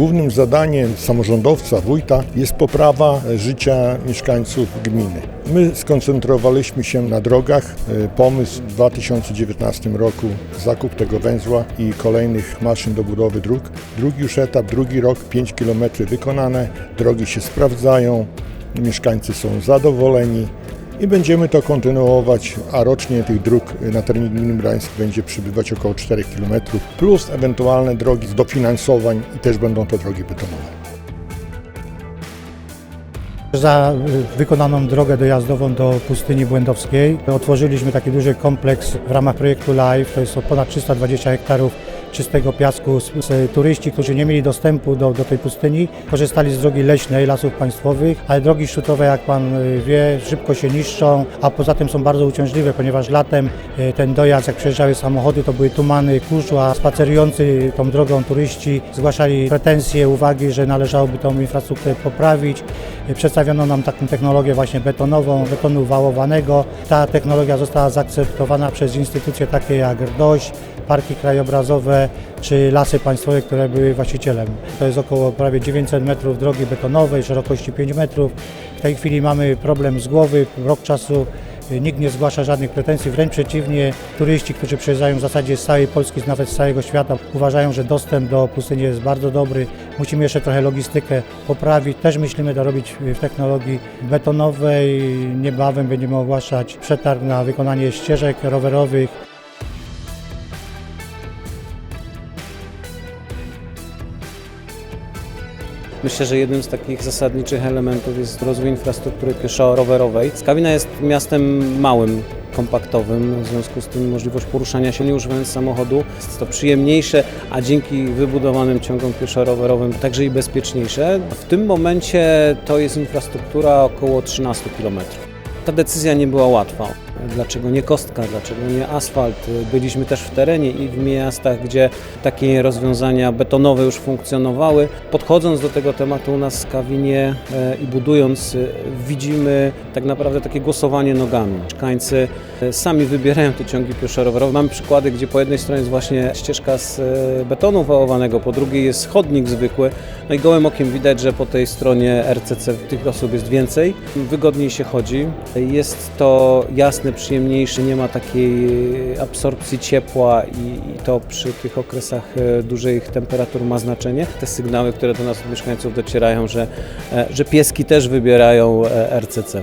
Głównym zadaniem samorządowca, wójta jest poprawa życia mieszkańców gminy. My skoncentrowaliśmy się na drogach. E, Pomysł w 2019 roku zakup tego węzła i kolejnych maszyn do budowy dróg. Drugi już etap, drugi rok, 5 km wykonane, drogi się sprawdzają, mieszkańcy są zadowoleni i będziemy to kontynuować, a rocznie tych dróg na terenie gminy Brańsk będzie przybywać około 4 km, plus ewentualne drogi z dofinansowań i też będą to drogi betonowe. Za wykonaną drogę dojazdową do pustyni błędowskiej otworzyliśmy taki duży kompleks w ramach projektu LIFE, to jest ponad 320 hektarów czystego piasku. Turyści, którzy nie mieli dostępu do, do tej pustyni, korzystali z drogi leśnej, lasów państwowych, ale drogi szczytowe, jak Pan y, wie, szybko się niszczą, a poza tym są bardzo uciążliwe, ponieważ latem y, ten dojazd, jak przejeżdżały samochody, to były tumany, kurzu, a spacerujący tą drogą turyści zgłaszali pretensje, uwagi, że należałoby tą infrastrukturę poprawić. Y, Przedstawiono nam taką technologię właśnie betonową, betonu wałowanego. Ta technologia została zaakceptowana przez instytucje takie jak RDOŚ, parki krajobrazowe czy lasy państwowe, które były właścicielem. To jest około prawie 900 metrów drogi betonowej, szerokości 5 metrów. W tej chwili mamy problem z głowy, rok czasu Nikt nie zgłasza żadnych pretensji, wręcz przeciwnie, turyści, którzy przyjeżdżają w zasadzie z całej Polski, nawet z całego świata, uważają, że dostęp do pustyni jest bardzo dobry. Musimy jeszcze trochę logistykę poprawić. Też myślimy to robić w technologii betonowej. Niebawem będziemy ogłaszać przetarg na wykonanie ścieżek rowerowych. Myślę, że jednym z takich zasadniczych elementów jest rozwój infrastruktury pieszo-rowerowej. Skawina jest miastem małym, kompaktowym, w związku z tym możliwość poruszania się nie używając samochodu jest to przyjemniejsze, a dzięki wybudowanym ciągom pieszo-rowerowym także i bezpieczniejsze. W tym momencie to jest infrastruktura około 13 km. Ta decyzja nie była łatwa. Dlaczego nie kostka, dlaczego nie asfalt? Byliśmy też w terenie i w miastach, gdzie takie rozwiązania betonowe już funkcjonowały. Podchodząc do tego tematu u nas w Kawinie e, i budując, e, widzimy tak naprawdę takie głosowanie nogami. Mieszkańcy e, sami wybierają te ciągi pieszo-rowerowe. Mamy przykłady, gdzie po jednej stronie jest właśnie ścieżka z betonu wałowanego, po drugiej jest chodnik zwykły. No i gołym okiem widać, że po tej stronie RCC tych osób jest więcej. Wygodniej się chodzi. Jest to jasne, przyjemniejsze, nie ma takiej absorpcji ciepła i, i to przy tych okresach e, dużych temperatur ma znaczenie. Te sygnały, które do nas od mieszkańców docierają, że, e, że pieski też wybierają e, RCC.